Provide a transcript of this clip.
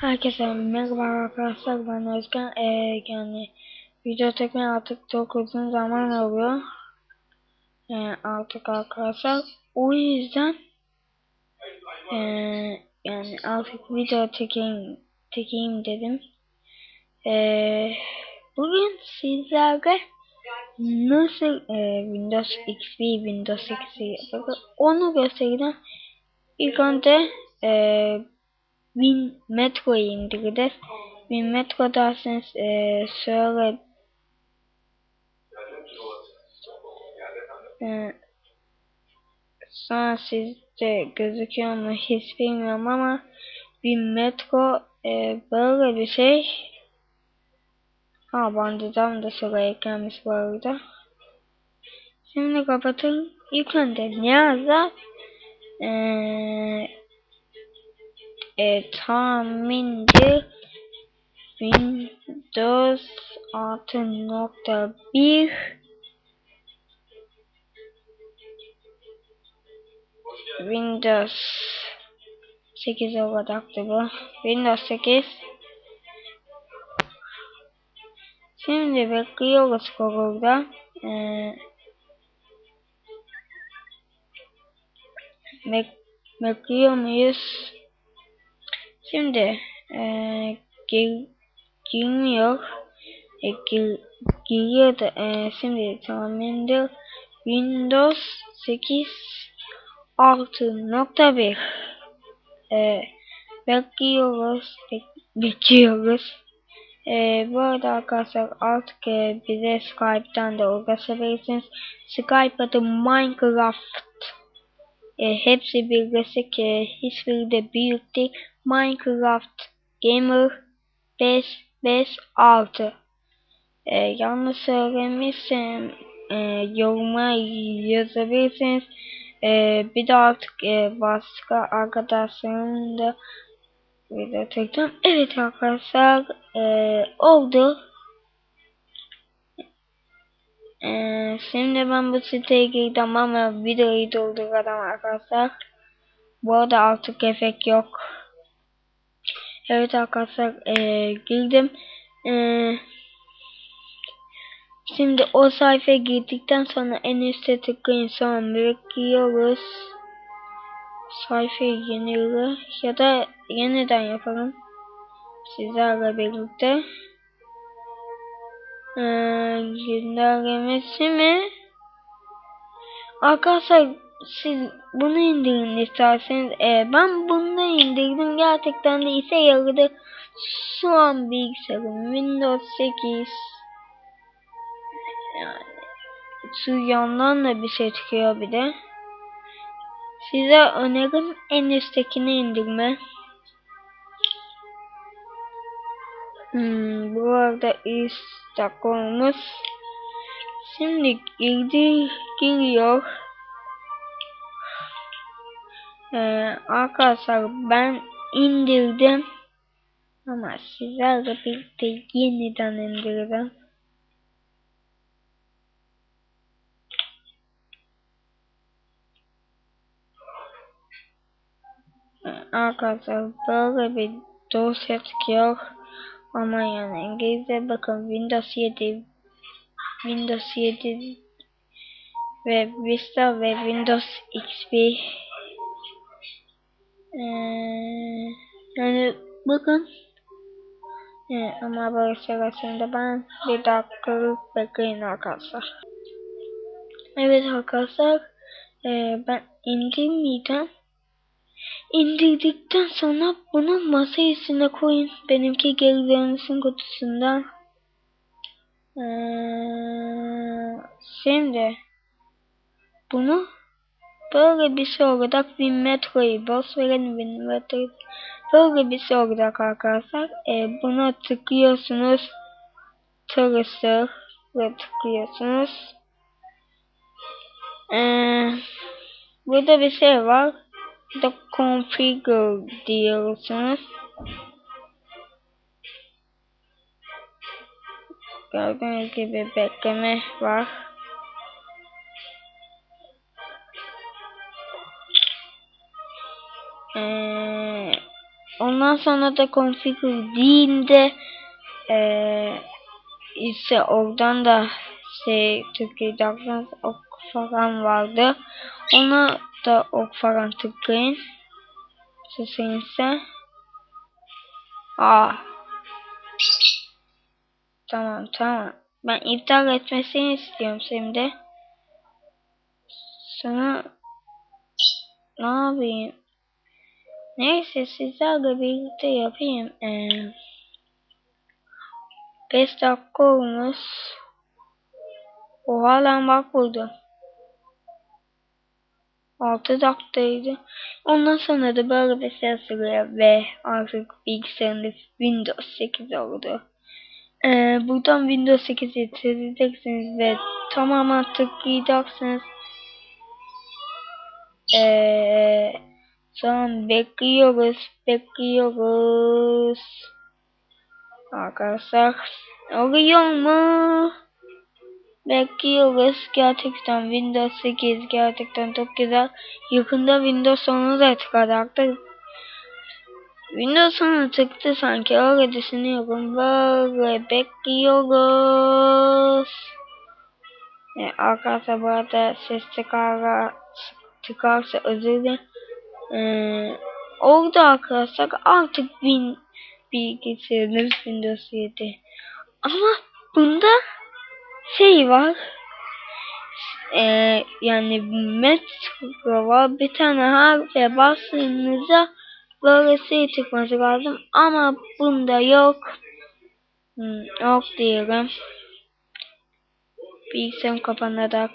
Herkese merhaba arkadaşlar ben Özkan ee, yani video çekmeye artık çok uzun zaman oluyor. Ee, artık arkadaşlar. O yüzden ee, yani artık video çekeyim, çekeyim dedim. Ee, bugün sizlerle nasıl ee, Windows XP Windows XP onu göstereceğim. İlk önce ee, Win Metro'yu indireceğiz. Win Metro derseniz e, şöyle e, sonra sizde gözüküyor mu hiç bilmiyorum ama Win Metro e, böyle bir şey. Ha bandırcam da şuraya eklenmiş bu arada. Şimdi kapatın. İlk önce ne yazar? Eee e, tahminci Windows 6.1 Windows 8 olacaktı bu. Windows 8 Şimdi bekliyoruz Google'da. Ee, bek bekliyor muyuz? Şimdi e, gir, girmiyor. E, gir, giriyor da e, şimdi tamamen Windows 8 6.1 e, bekliyoruz bek, bekliyoruz. E, bu arada arkadaşlar artık e, bize Skype'tan da ulaşabilirsiniz. Skype adı Minecraft. E, hepsi birleşik. E, hiçbiri de büyük değil. Minecraft Gamer 556 ee, yanlış söylemişsem e, yoruma yazabilirsiniz. E, bir de artık e, başka arkadaşlarım da video çektim. Evet arkadaşlar e, oldu. E, şimdi ben bu siteye girdim ama videoyu dolduracağım arkadaşlar. Bu arada artık efekt yok. Evet arkadaşlar ee, girdim. Ee, şimdi o sayfaya girdikten sonra en üstte tıklayın sonra bekliyoruz. Sayfayı yenile ya da yeniden yapalım. Sizlerle birlikte. Ee, günlerlemesi mi? Arkadaşlar siz bunu indirin isterseniz. Ee, ben bunu indirdim. Gerçekten de ise yaradı. Şu an bilgisayarım Windows 8. Yani şu yandan da bir şey çıkıyor bir de. Size önerim en üsttekini indirme. Hmm, bu arada üst olmuş. Şimdi girdi giriyor. Ee, arkadaşlar ben indirdim. Ama sizlerle birlikte yeniden indirdim. Ee, arkadaşlar böyle bir dosya çıkıyor. Ama yani İngilizce bakın Windows 7 Windows 7 ve Vista ve Windows XP ee, yani bakın ee, ama böyle sırasında ben bir dakika bekleyin arkadaşlar. Evet arkadaşlar ee, ben indirmeyeceğim. İndirdikten sonra bunu masa üstüne koyun. Benimki geri dönüşüm kutusundan. Ee, şimdi bunu Böyle bir şey olacak bir metroyu boş verin bir metroyu. Böyle bir şey olacak arkadaşlar. E, buna tıklıyorsunuz. Çalışır ve tıklıyorsunuz. E, burada bir şey var. The configure diyorsunuz. Gördüğünüz gibi bekleme var. Ondan sonra da configure deyince eee ise oradan da şey Türkiye'de aklınız ok falan vardı. Ona da ok falan tıklayın. Sesin ise. Aa. Tamam tamam. Ben iptal etmesini istiyorum şimdi. Sana ne yapayım? Neyse sizlerle birlikte yapayım. Ee, 5 dakika olmuş. Oha lan bak burada. 6 dakikaydı. Ondan sonra da böyle bir ses sıraya ve artık bilgisayarında Windows 8 oldu. Ee, buradan Windows 8'i çözeceksiniz ve tamamen tıklayacaksınız. Ee, son bekliyoruz, bekliyoruz. Arkadaşlar oluyor mu? Bekliyoruz. Gerçekten Windows 8 gerçekten çok güzel. Yakında Windows 10'u da çıkacaktır. Windows 10'u çıktı sanki öyle düşünüyorum. Böyle bekliyoruz. E, arkadaşlar bu arada ses çıkarsa, çıkarsa özür dilerim. Ee, oldu arkadaşlar artık win bilgisayarınız Windows 7. Ama bunda şey var. Ee, yani metro var. Bir tane harfe bastığınızda böyle şey çıkması lazım. Ama bunda yok. Hmm, yok diyelim. Bilgisayarım kapanarak